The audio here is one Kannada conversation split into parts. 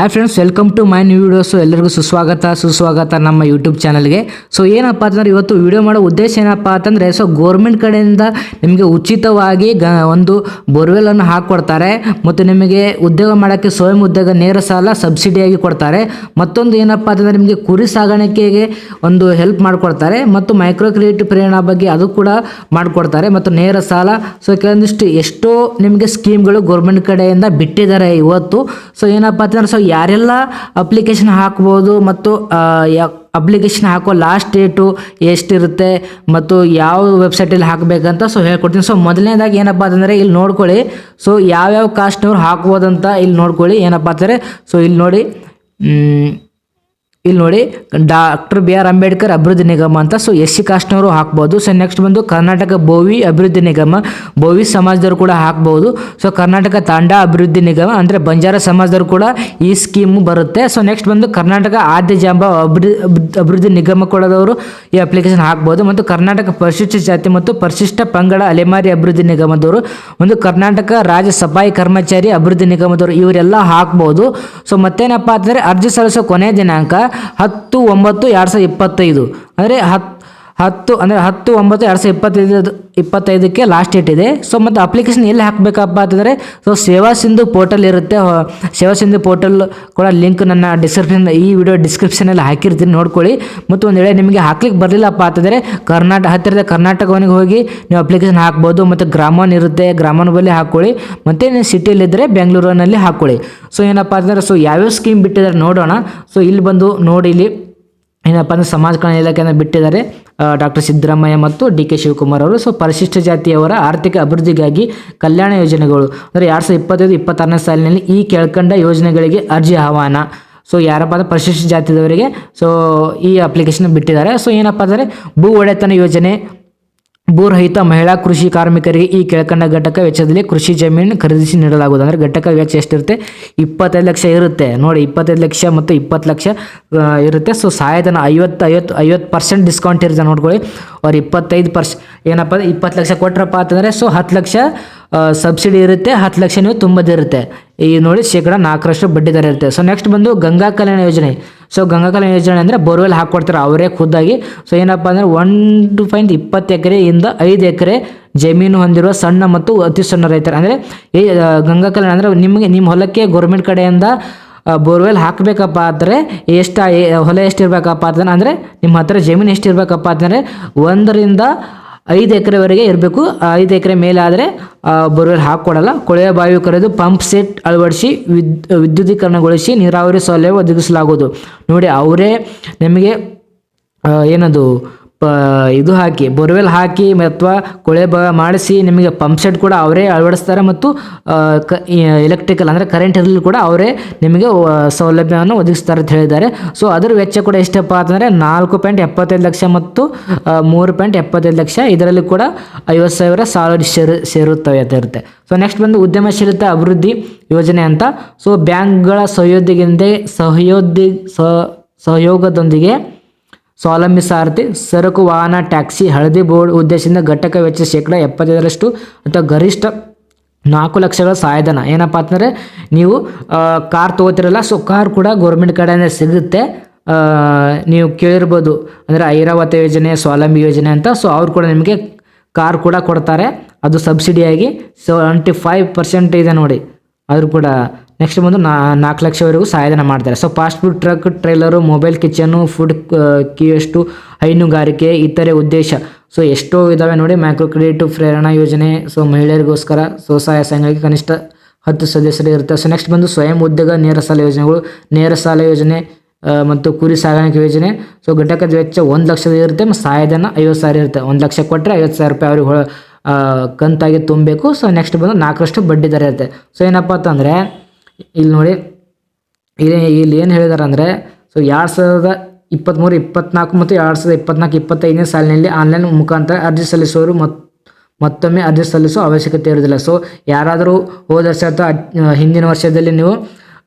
Hi friends welcome to my new videos ಎಲ್ಲರಿಗೂ ಸುಸ್ವಾಗತ. ಸುಸ್ವಾಗತ ನಮ್ಮ ಯೂಟ್ಯೂಬ್ ಚಾನಲ್ಗೆ ಸೊ ಏನಪ್ಪ ಅಂತಂದ್ರೆ ಇವತ್ತು ವಿಡಿಯೋ ಮಾಡೋ ಉದ್ದೇಶ ಏನಪ್ಪ ಅಂತಂದರೆ ಸೊ ಗೋರ್ಮೆಂಟ್ ಕಡೆಯಿಂದ ನಿಮಗೆ ಉಚಿತವಾಗಿ ಗ, ಒಂದು ಬೋರ್ವೆಲನ್ನು ಹಾಕ್ಕೊಡ್ತಾರೆ ಮತ್ತು ನಿಮಗೆ ಉದ್ಯೋಗ ಮಾಡೋಕ್ಕೆ ಸ್ವಯಂ ಉದ್ಯೋಗ ನೇರ ಸಾಲ ಸಬ್ಸಿಡಿಯಾಗಿ ಕೊಡ್ತಾರೆ. ಮತ್ತೊಂದು ಏನಪ್ಪ ಅಂತಂದರೆ ನಿಮಗೆ ಕುರಿ ಸಾಗಾಣಿಕೆಗೆ ಒಂದು ಹೆಲ್ಪ್ ಮಾಡಿಕೊಡ್ತಾರೆ. ಮತ್ತು ಮೈಕ್ರೋ ಕ್ರೆಡಿಟ್ ಪ್ರೇರಣಾ ಬಗ್ಗೆ ಅದು ಕೂಡ ಮಾಡಿಕೊಡ್ತಾರೆ. ಮತ್ತು ನೇರ ಸಾಲ. ಸೊ ಕೆಲವೊಂದಿಷ್ಟು ಎಷ್ಟೋ ನಿಮಗೆ ಸ್ಕೀಮ್ಗಳು ಗೌರ್ಮೆಂಟ್ ಕಡೆಯಿಂದ ಬಿಟ್ಟಿದ್ದಾರೆ ಇವತ್ತು. ಸೊ ಏನಪ್ಪಾ ಅಂತಂದ್ರೆ ಸೊ ಯಾರೆಲ್ಲ ಅಪ್ಲಿಕೇಶನ್ ಹಾಕ್ಬೋದು ಮತ್ತು ಅಪ್ಲಿಕೇಶನ್ ಹಾಕೋ ಲಾಸ್ಟ್ ಡೇಟು ಎಷ್ಟಿರುತ್ತೆ ಮತ್ತು ಯಾವ ವೆಬ್ಸೈಟಲ್ಲಿ ಹಾಕಬೇಕಂತ ಸೊ ಹೇಳ್ಕೊಡ್ತೀನಿ. ಸೊ ಮೊದಲನೇದಾಗಿ ಏನಪ್ಪ ಅಂತಂದರೆ ಇಲ್ಲಿ ನೋಡ್ಕೊಳ್ಳಿ. ಸೊ ಯಾವ್ಯಾವ ಕಾಸ್ಟ್ನವ್ರು ಹಾಕ್ಬೋದಂತ ಇಲ್ಲಿ ನೋಡ್ಕೊಳ್ಳಿ ಏನಪ್ಪ ಅಂದರೆ ಸೊ ಇಲ್ಲಿ ನೋಡಿ ಇಲ್ಲಿ ನೋಡಿ, ಡಾಕ್ಟರ್ ಬಿ ಆರ್ ಅಂಬೇಡ್ಕರ್ ಅಭಿವೃದ್ಧಿ ನಿಗಮ ಅಂತ. ಸೊ ಎಸ್ ಸಿ ಕಾಸ್ಟ್ನವರು ಹಾಕ್ಬೋದು. ಸೊ ನೆಕ್ಸ್ಟ್ ಬಂದು ಕರ್ನಾಟಕ ಬೋವಿ ಅಭಿವೃದ್ಧಿ ನಿಗಮ. ಬೋವಿ ಸಮಾಜದವರು ಕೂಡ ಹಾಕ್ಬೋದು. ಸೊ ಕರ್ನಾಟಕ ತಾಂಡ ಅಭಿವೃದ್ಧಿ ನಿಗಮ ಅಂದರೆ ಬಂಜಾರ ಸಮಾಜದವರು ಕೂಡ ಈ ಸ್ಕೀಮ್ ಬರುತ್ತೆ. ಸೊ ನೆಕ್ಸ್ಟ್ ಬಂದು ಕರ್ನಾಟಕ ಆದ್ಯ ಜಾಂಬ ಅಭಿವೃದ್ಧಿ ಅಭಿವೃದ್ಧಿ ನಿಗಮ ಕೊಡೋದವರು ಈ ಅಪ್ಲಿಕೇಶನ್ ಹಾಕ್ಬೋದು. ಮತ್ತು ಕರ್ನಾಟಕ ಪರಿಶಿಷ್ಟ ಜಾತಿ ಮತ್ತು ಪರಿಶಿಷ್ಟ ಪಂಗಡ ಅಲೆಮಾರಿ ಅಭಿವೃದ್ಧಿ ನಿಗಮದವರು, ಒಂದು ಕರ್ನಾಟಕ ರಾಜ್ಯ ಸಫಾಯಿ ಕರ್ಮಚಾರಿ ಅಭಿವೃದ್ಧಿ ನಿಗಮದವರು, ಇವರೆಲ್ಲ ಹಾಕ್ಬೋದು. ಸೊ ಮತ್ತೇನಪ್ಪ ಅಂತಂದರೆ ಅರ್ಜಿ ಸಲ್ಲಿಸೋ ಕೊನೆಯ ದಿನಾಂಕ ಹತ್ತು ಒಂಬತ್ತು ಎರಡು ಸಾವಿರದ ಇಪ್ಪತ್ತೈದು. ಅಂದರೆ ಹತ್ತು ಹತ್ತು, ಅಂದರೆ ಹತ್ತು, ಒಂಬತ್ತು, ಎರಡು ಸಾವಿರದ ಇಪ್ಪತ್ತೈದು, ಇಪ್ಪತ್ತೈದಕ್ಕೆ ಲಾಸ್ಟ್ ಡೇಟ್ ಇದೆ. ಸೊ ಮತ್ತು ಅಪ್ಲಿಕೇಶನ್ ಎಲ್ಲಿ ಹಾಕಬೇಕಪ್ಪ ಅಂತಂದರೆ ಸೊ ಸೇವಾ ಸಿಂಧು ಪೋರ್ಟಲ್ ಇರುತ್ತೆ. ಸೇವಾ ಸಿಂಧು ಪೋರ್ಟಲ್ ಕೂಡ ಲಿಂಕ್ ನನ್ನ ಡಿಸ್ಕ್ರಿಪ್ಷನ್ ಈ ವಿಡಿಯೋ ಡಿಸ್ಕ್ರಿಪ್ಷನಲ್ಲಿ ಹಾಕಿರ್ತೀನಿ, ನೋಡ್ಕೊಳ್ಳಿ. ಮತ್ತು ಒಂದು ವೇಳೆ ನಿಮಗೆ ಹಾಕ್ಲಿಕ್ಕೆ ಬರಲಿಲ್ಲಪ್ಪ ಅಂತಂದರೆ ಕರ್ನಾಟಕ ಹತ್ತಿರದ ಕರ್ನಾಟಕವನಿಗೆ ಹೋಗಿ ನೀವು ಅಪ್ಲಿಕೇಶನ್ ಹಾಕ್ಬೋದು. ಮತ್ತು ಗ್ರಾಮನ್ ಇರುತ್ತೆ ಗ್ರಾಮನ್ ಬಳಿ ಹಾಕ್ಕೊಳ್ಳಿ. ಮತ್ತು ನೀವು ಸಿಟಿಯಲ್ಲಿದ್ದರೆ ಬೆಂಗಳೂರಿನಲ್ಲಿ ಹಾಕ್ಕೊಳ್ಳಿ. ಸೊ ಏನಪ್ಪ ಅಂತಂದರೆ ಸೊ ಯಾವ್ಯಾವ ಸ್ಕೀಮ್ ಬಿಟ್ಟಿದ್ದಾರೆ ನೋಡೋಣ. ಸೊ ಇಲ್ಲಿ ಬಂದು ನೋಡಿ ಇಲ್ಲಿ. ಏನಪ್ಪ ಅಂದರೆ ಸಮಾಜ ಕಲ್ಯಾಣ ಇಲಾಖೆಯನ್ನು ಬಿಟ್ಟಿದ್ದಾರೆ ಡಾಕ್ಟರ್ ಸಿದ್ದರಾಮಯ್ಯ ಮತ್ತು ಡಿ ಕೆ ಶಿವಕುಮಾರ್ ಅವರು. ಸೊ ಪರಿಶಿಷ್ಟ ಜಾತಿಯವರ ಆರ್ಥಿಕ ಅಭಿವೃದ್ಧಿಗಾಗಿ ಕಲ್ಯಾಣ ಯೋಜನೆಗಳು, ಅಂದರೆ ಎರಡು ಸಾವಿರದ ಇಪ್ಪತ್ತೈದು, ಇಪ್ಪತ್ತಾರನೇ ಸಾಲಿನಲ್ಲಿ ಈ ಕೆಳಕಂಡ ಯೋಜನೆಗಳಿಗೆ ಅರ್ಜಿ ಆಹ್ವಾನ. ಸೊ ಯಾರಪ್ಪ ಅಂದರೆ ಪರಿಶಿಷ್ಟ ಜಾತಿಯವರಿಗೆ ಸೊ ಈ ಅಪ್ಲಿಕೇಶನ್ ಬಿಟ್ಟಿದ್ದಾರೆ. ಸೊ ಏನಪ್ಪ ಅಂದರೆ ಭೂ ಒಡೆತನ ಯೋಜನೆ ಭೂರಹಿತ ಮಹಿಳಾ ಕೃಷಿ ಕಾರ್ಮಿಕರಿಗೆ ಈ ಕೆಳಕಂಡ ಘಟಕ ವೆಚ್ಚದಲ್ಲಿ ಕೃಷಿ ಜಮೀನು ಖರೀದಿಸಿ ನೀಡಲಾಗುವುದು. ಅಂದರೆ ಘಟಕ ವೆಚ್ಚ ಎಷ್ಟಿರುತ್ತೆ? ಇಪ್ಪತ್ತೈದು ಲಕ್ಷ ಇರುತ್ತೆ. ನೋಡಿ, ಇಪ್ಪತ್ತೈದು ಲಕ್ಷ ಮತ್ತು ಇಪ್ಪತ್ತು ಲಕ್ಷ ಇರುತ್ತೆ. ಸೊ ಸಹಾಯಧನ ಐವತ್ತು ಐವತ್ತು ಐವತ್ತು ಪರ್ಸೆಂಟ್ ಡಿಸ್ಕೌಂಟ್ ಇರುತ್ತೆ ನೋಡ್ಕೊಳ್ಳಿ. ಅವ್ರು ಇಪ್ಪತ್ತೈದು ಪರ್ಸ್ ಏನಪ್ಪ ಇಪ್ಪತ್ತು ಲಕ್ಷ ಕೊಟ್ರಪ್ಪ ಅಂತಂದರೆ ಸೊ ಹತ್ತು ಲಕ್ಷ ಸಬ್ಸಿಡಿ ಇರುತ್ತೆ. ಹತ್ತು ಲಕ್ಷ ನೀವು ತುಂಬದಿರುತ್ತೆ. ಈ ನೋಡಿ ಶೇಕಡ ನಾಲ್ಕರಷ್ಟು ಬಡ್ಡಿ ದರ ಇರುತ್ತೆ. ಸೊ ನೆಕ್ಸ್ಟ್ ಬಂದು ಗಂಗಾ ಕಲ್ಯಾಣ ಯೋಜನೆ. ಸೊ ಗಂಗಾ ಕಲ್ಯಾಣ ಯೋಜನೆ ಅಂದರೆ ಬೋರ್ವೆಲ್ ಹಾಕ್ಕೊಡ್ತಾರೆ ಅವರೇ ಖುದ್ದಾಗಿ. ಸೊ ಏನಪ್ಪ ಅಂದರೆ ಒನ್ ಟು ಪಾಯಿಂಟ್ ಇಪ್ಪತ್ತು ಎಕರೆಯಿಂದ ಐದು ಎಕರೆ ಜಮೀನು ಹೊಂದಿರುವ ಸಣ್ಣ ಮತ್ತು ಅತಿ ಸಣ್ಣ ರೈತರು. ಅಂದರೆ ಈ ಗಂಗಾ ಕಲ್ಯಾಣ ಅಂದರೆ ನಿಮಗೆ ನಿಮ್ಮ ಹೊಲಕ್ಕೆ ಗೌರ್ಮೆಂಟ್ ಕಡೆಯಿಂದ ಬೋರ್ವೆಲ್ ಹಾಕಬೇಕಪ್ಪ ಅಂದರೆ ಎಷ್ಟು ಹೊಲ ಎಷ್ಟಿರಬೇಕಪ್ಪ ಅಂತಂದ್ರೆ ಅಂದರೆ ನಿಮ್ಮ ಹತ್ರ ಜಮೀನು ಎಷ್ಟಿರಬೇಕಪ್ಪ ಅಂತಂದರೆ ಒಂದರಿಂದ ಐದು ಎಕರೆವರೆಗೆ ಇರಬೇಕು. ಐದು ಎಕರೆ ಮೇಲೆ ಆದರೆ ಬೋರ್ವೆಲ್ ಹಾಕ್ಕೊಡಲ್ಲ. ಕೊಳವೆ ಬಾವಿ ಕರೆದು ಪಂಪ್ ಸೆಟ್ ಅಳವಡಿಸಿ ವಿದ್, ವಿದ್ಯುದೀಕರಣಗೊಳಿಸಿ ನೀರಾವರಿ ಸೌಲಭ್ಯ ಒದಗಿಸಲಾಗುವುದು. ನೋಡಿ, ಅವರೇ ನಿಮಗೆ ಏನದು ಇದು ಹಾಕಿ, ಬೋರ್ವೆಲ್ ಹಾಕಿ ಅಥವಾ ಕೊಳೆ ಬ, ಮಾಡಿಸಿ ನಿಮಗೆ ಪಂಪ್ ಸೆಟ್ ಕೂಡ ಅವರೇ ಅಳವಡಿಸ್ತಾರೆ ಮತ್ತು ಕ ಎಲೆಕ್ಟ್ರಿಕಲ್ ಅಂದರೆ ಕರೆಂಟ್ ಇರಲಿ ಕೂಡ ಅವರೇ ನಿಮಗೆ ಸೌಲಭ್ಯವನ್ನು ಒದಗಿಸ್ತಾರೆ ಅಂತ ಹೇಳಿದ್ದಾರೆ. ಸೊ ಅದರ ವೆಚ್ಚ ಕೂಡ ಎಷ್ಟಪ್ಪ ಅಂತಂದರೆ ನಾಲ್ಕು ಪಾಯಿಂಟ್ ಎಪ್ಪತ್ತೈದು ಲಕ್ಷ ಮತ್ತು ಮೂರು ಪಾಯಿಂಟ್ ಎಪ್ಪತ್ತೈದು ಲಕ್ಷ ಇದರಲ್ಲಿ ಕೂಡ ಐವತ್ತು ಸಾವಿರ ಸಾಲ ಸೇರು, ಸೇರುತ್ತವೆ ಅಂತ ಇರುತ್ತೆ. ಸೊ ನೆಕ್ಸ್ಟ್ ಬಂದು ಉದ್ಯಮಶೀಲತೆ ಅಭಿವೃದ್ಧಿ ಯೋಜನೆ ಅಂತ. ಸೊ ಬ್ಯಾಂಕ್ಗಳ ಸಹಯೋಗದಿಂದ ಸಹಯೋದಿ ಸಹ ಸಹಯೋಗದೊಂದಿಗೆ ಸ್ವಾವಲಂಬಿ ಸಾರಥಿ, ಸರಕು, ವಾಹನ, ಟ್ಯಾಕ್ಸಿ, ಹಳದಿ ಬೋರ್ಡ್ ಉದ್ದೇಶದಿಂದ ಘಟಕ ವೆಚ್ಚ ಶೇಕಡ ಎಪ್ಪತ್ತೈದರಷ್ಟು ಅಥವಾ ಗರಿಷ್ಠ ನಾಲ್ಕು ಲಕ್ಷಗಳ ಸಹಾಯಧನ ಏನಪ್ಪ ಅಂತಂದರೆ, ನೀವು ಕಾರ್ ತೊಗೋತಿರಲ್ಲ ಸೊ ಕಾರ್ ಕೂಡ ಗೌರ್ಮೆಂಟ್ ಕಡೆಯಿಂದ ಸಿಗುತ್ತೆ. ನೀವು ಕೇಳಿರ್ಬೋದು, ಅಂದರೆ ಐರಾವತ ಯೋಜನೆ ಸ್ವಾವಲಂಬಿ ಯೋಜನೆ ಅಂತ. ಸೊ ಅವ್ರು ಕೂಡ ನಿಮಗೆ ಕಾರ್ ಕೂಡ ಕೊಡ್ತಾರೆ. ಅದು ಸಬ್ಸಿಡಿಯಾಗಿ ಸೊ ಟ್ವೆಂಟಿ ಫೈವ್ ಪರ್ಸೆಂಟ್ ಇದೆ ನೋಡಿ. ಆದರೂ ಕೂಡ ನೆಕ್ಸ್ಟ್ ಬಂದು ನಾ, ನಾಲ್ಕು ಲಕ್ಷವರೆಗೂ ಸಹಾಯಧನ ಮಾಡ್ತಾರೆ. So fast food truck trailer mobile kitchen food ಕಿಯಷ್ಟು ಹೈನುಗಾರಿಕೆ, ಇತರೆ ಉದ್ದೇಶ. ಸೊ ಎಷ್ಟೋ ಇದಾವೆ ನೋಡಿ ಮೈಕ್ರೋ ಕ್ರೆಡಿಟ್ ಪ್ರೇರಣಾ ಯೋಜನೆ ಸೊ ಮಹಿಳೆಯರಿಗೋಸ್ಕರ ಸ್ವಸಹಾಯ ಸಂಘಕ್ಕೆ ಕನಿಷ್ಠ ಹತ್ತು ಸದಸ್ಯರು ಇರುತ್ತೆ. ಸೊ ನೆಕ್ಸ್ಟ್ ಬಂದು ಸ್ವಯಂ ಉದ್ಯೋಗ, ನೇರ ಸಾಲ ಯೋಜನೆಗಳು, ನೇರ ಸಾಲ ಯೋಜನೆ ಮತ್ತು ಕುರಿ ಸಾಗಾಣಿಕೆ ಯೋಜನೆ. ಸೊ ಘಟಕದ ವೆಚ್ಚ ಒಂದು ಲಕ್ಷದ ಇರುತ್ತೆ ಮತ್ತು ಸಹಾಯಧನ ಐವತ್ತು ಸಾವಿರ ಇರುತ್ತೆ. ಒಂದು ಲಕ್ಷ ಕೊಟ್ಟರೆ ಐವತ್ತು ಸಾವಿರ ರೂಪಾಯಿ ಅವ್ರಿಗೆ ಕಂತಾಗಿ ತುಂಬಬೇಕು. ಸೊ ನೆಕ್ಸ್ಟ್ ಬಂದು ನಾಲ್ಕರಷ್ಟು ಬಡ್ಡಿ ದರ ಇರುತ್ತೆ. ಸೊ ಏನಪ್ಪ ಅಂತಂದರೆ, ಇಲ್ಲಿ ನೋಡಿ, ಇಲ್ಲಿ ಇಲ್ಲಿ ಏನು ಹೇಳಿದಾರೆ ಅಂದರೆ ಸೊ ಎರಡು ಸಾವಿರದ ಇಪ್ಪತ್ತ್ಮೂರು ಇಪ್ಪತ್ನಾಲ್ಕು ಮತ್ತು ಎರಡು ಸಾವಿರದ ಇಪ್ಪತ್ನಾಲ್ಕು, ಇಪ್ಪತ್ತೈದನೇ ಸಾಲಿನಲ್ಲಿ ಆನ್ಲೈನ್ ಮುಖಾಂತರ ಅರ್ಜಿ ಸಲ್ಲಿಸುವವರು ಮತ್, ಮತ್ತೊಮ್ಮೆ ಅರ್ಜಿ ಸಲ್ಲಿಸುವ ಅವಶ್ಯಕತೆ ಇರೋದಿಲ್ಲ ಸೊ ಯಾರಾದರೂ ಹೋದ ವರ್ಷ ಅಥವಾ ಹಿಂದಿನ ವರ್ಷದಲ್ಲಿ ನೀವು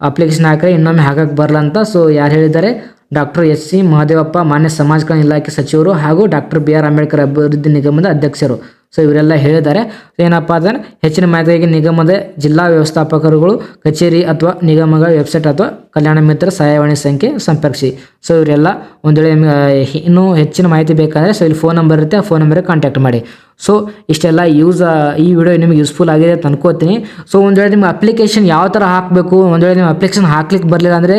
ಅಪ್ಲಿಕೇಶನ್ ಹಾಕಿದ್ರೆ ಇನ್ನೊಮ್ಮೆ ಹಾಕಕ್ಕೆ ಬರಲ್ಲ ಅಂತ. ಸೊ ಯಾರು ಹೇಳಿದ್ದಾರೆ? ಡಾಕ್ಟರ್ ಎಸ್ ಸಿ ಮಹದೇವಪ್ಪ, ಮಾನ್ಯ ಸಮಾಜ ಕಲ್ಯಾಣ ಇಲಾಖೆ ಸಚಿವರು ಹಾಗೂ ಡಾಕ್ಟರ್ ಬಿ ಆರ್ ಅಂಬೇಡ್ಕರ್ ಅಭಿವೃದ್ಧಿ ನಿಗಮದ ಅಧ್ಯಕ್ಷರು. ಸೊ ಇವರೆಲ್ಲ ಹೇಳಿದ್ದಾರೆ. ಏನಪ್ಪ ಅದನ್ನು ಹೆಚ್ಚಿನ ಮಾಹಿತಿಗಾಗಿ ನಿಗಮದ ಜಿಲ್ಲಾ ವ್ಯವಸ್ಥಾಪಕರುಗಳು, ಕಚೇರಿ ಅಥವಾ ನಿಗಮಗಳ ವೆಬ್ಸೈಟ್ ಅಥವಾ ಕಲ್ಯಾಣ ಮಿತ್ರ ಸಹಾಯವಾಣಿ ಸಂಖ್ಯೆ ಸಂಪರ್ಕಿಸಿ. ಸೊ ಇವರೆಲ್ಲ ಒಂದು ವೇಳೆ ನಿಮಗೆ ಇನ್ನೂ ಹೆಚ್ಚಿನ ಮಾಹಿತಿ ಬೇಕಂದರೆ ಸೊ, ಇಲ್ಲಿ ಫೋನ್ ನಂಬರ್ ಇರುತ್ತೆ, ಆ ಫೋನ್ ನಂಬರ್ಗೆ ಕಾಂಟ್ಯಾಕ್ಟ್ ಮಾಡಿ. ಸೊ ಇಷ್ಟೆಲ್ಲ ಯೂಸ್ ಈ ವಿಡಿಯೋ ನಿಮಗೆ ಯೂಸ್ಫುಲ್ ಆಗಿದೆ ಅಂತ ಅನ್ಕೋತೀನಿ. ಸೊ ಒಂದು ವೇಳೆ ನಿಮ್ಮ ಅಪ್ಲಿಕೇಶನ್ ಯಾವ ಥರ ಹಾಕಬೇಕು ಒಂದು ವೇಳೆ ನಿಮ್ಮ ಅಪ್ಲಿಕೇಶನ್ ಹಾಕ್ಲಿಕ್ಕೆ ಬರಲಿಲ್ಲ ಅಂದರೆ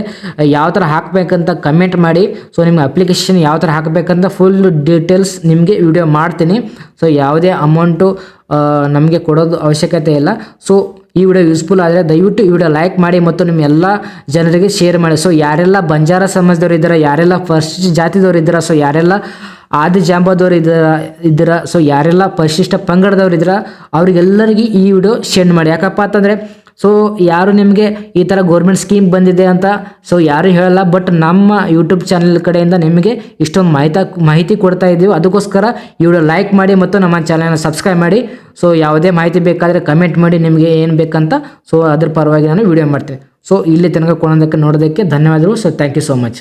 ಯಾವ ಥರ ಹಾಕಬೇಕಂತ ಕಮೆಂಟ್ ಮಾಡಿ. ಸೊ ನಿಮ್ಮ ಅಪ್ಲಿಕೇಶನ್ ಯಾವ ಥರ ಹಾಕಬೇಕಂತ ಫುಲ್ ಡೀಟೇಲ್ಸ್ ನಿಮಗೆ ವಿಡಿಯೋ ಮಾಡ್ತೀನಿ. ಸೊ ಯಾವುದೇ ಅಮೌಂಟು ನಮಗೆ ಕೊಡೋದು ಅವಶ್ಯಕತೆ ಇಲ್ಲ. ಸೊ ಈ ವಿಡಿಯೋ ಯೂಸ್ಫುಲ್ ಆದರೆ ದಯವಿಟ್ಟು ಈ ವಿಡಿಯೋ ಲೈಕ್ ಮಾಡಿ ಮತ್ತು ನಿಮ್ಮ ಎಲ್ಲ ಜನರಿಗೆ ಶೇರ್ ಮಾಡಿ. ಸೊ ಯಾರೆಲ್ಲ ಬಂಜಾರ ಸಮಾಜದವ್ರು ಇದ್ದಾರೆ, ಯಾರೆಲ್ಲ ಫಸ್ಟ್ ಜಾತಿದವ್ರು ಇದ್ದರ ಸೊ ಯಾರೆಲ್ಲ ಆದಿ ಜಾಂಬದವ್ರು ಇದ್ದೀರ ಇದ್ದೀರ ಸೊ ಯಾರೆಲ್ಲ ಪರಿಶಿಷ್ಟ ಪಂಗಡದವರು ಇದ್ದೀರ, ಅವ್ರಿಗೆಲ್ಲರಿಗೆ ಈ ವಿಡಿಯೋ ಶೇರ್ ಮಾಡಿ. ಯಾಕಪ್ಪ ಅಂತಂದರೆ ಸೊ ಯಾರು ನಿಮಗೆ ಈ ಥರ ಗೌರ್ಮೆಂಟ್ ಸ್ಕೀಮ್ ಬಂದಿದೆ ಅಂತ ಸೊ ಯಾರು ಹೇಳಲ್ಲ ಬಟ್ ನಮ್ಮ ಯೂಟ್ಯೂಬ್ ಚಾನಲ್ ಕಡೆಯಿಂದ ನಿಮಗೆ ಇಷ್ಟೊಂದು ಮಾಹಿತಿ ಮಾಹಿತಿ ಕೊಡ್ತಾ ಇದ್ದೀವಿ ಅದಕ್ಕೋಸ್ಕರ ಇವಳು ಲೈಕ್ ಮಾಡಿ ಮತ್ತು ನಮ್ಮ ಚಾನಲ್ನ ಸಬ್ಸ್ಕ್ರೈಬ್ ಮಾಡಿ. ಸೊ ಯಾವುದೇ ಮಾಹಿತಿ ಬೇಕಾದರೆ ಕಮೆಂಟ್ ಮಾಡಿ ನಿಮಗೆ ಏನು ಬೇಕಂತ ಸೊ ಅದ್ರ ಪರವಾಗಿ ನಾನು ವಿಡಿಯೋ ಮಾಡ್ತೇನೆ. ಸೊ ಇಲ್ಲಿ ತನಕ ಕೊಡೋದಕ್ಕೆ ನೋಡೋದಕ್ಕೆ ಧನ್ಯವಾದಗಳು. So thank you so much